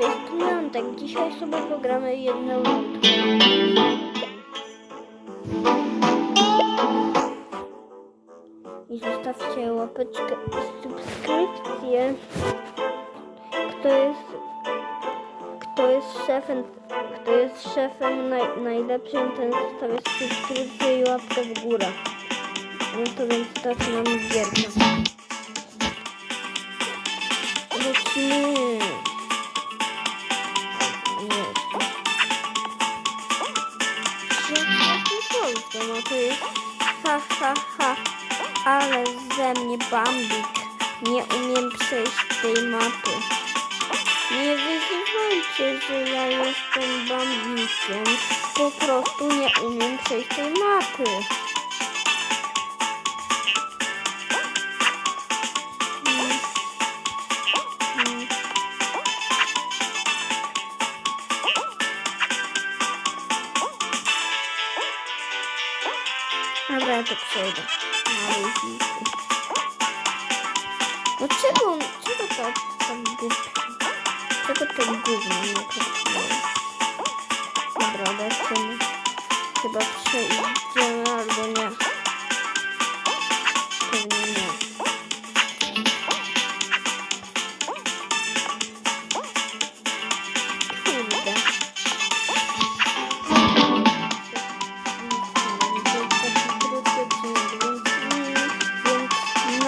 to jest Leontek. Dzisiaj sobie pogramy jedną rundkę. I zostawcie łapeczkę i subskrypcję. Kto jest, kto jest szefem, kto jest szefem naj, najlepszym, ten zostawia subskrypcję i łapkę w górę. No to więc zaczynamy gierkę. Lecimy. Polsce, no ha ha ha, ale ze mnie bambik. Nie umiem przejść tej mapy. Nie wyzywajcie, że ja jestem bambikiem. Po prostu nie umiem przejść tej mapy. Dobra, ja to przejdę. No czego, czego tak głupio? Czego tak gówno nie kopiują? Dobra, lecimy. Chyba przejdziemy.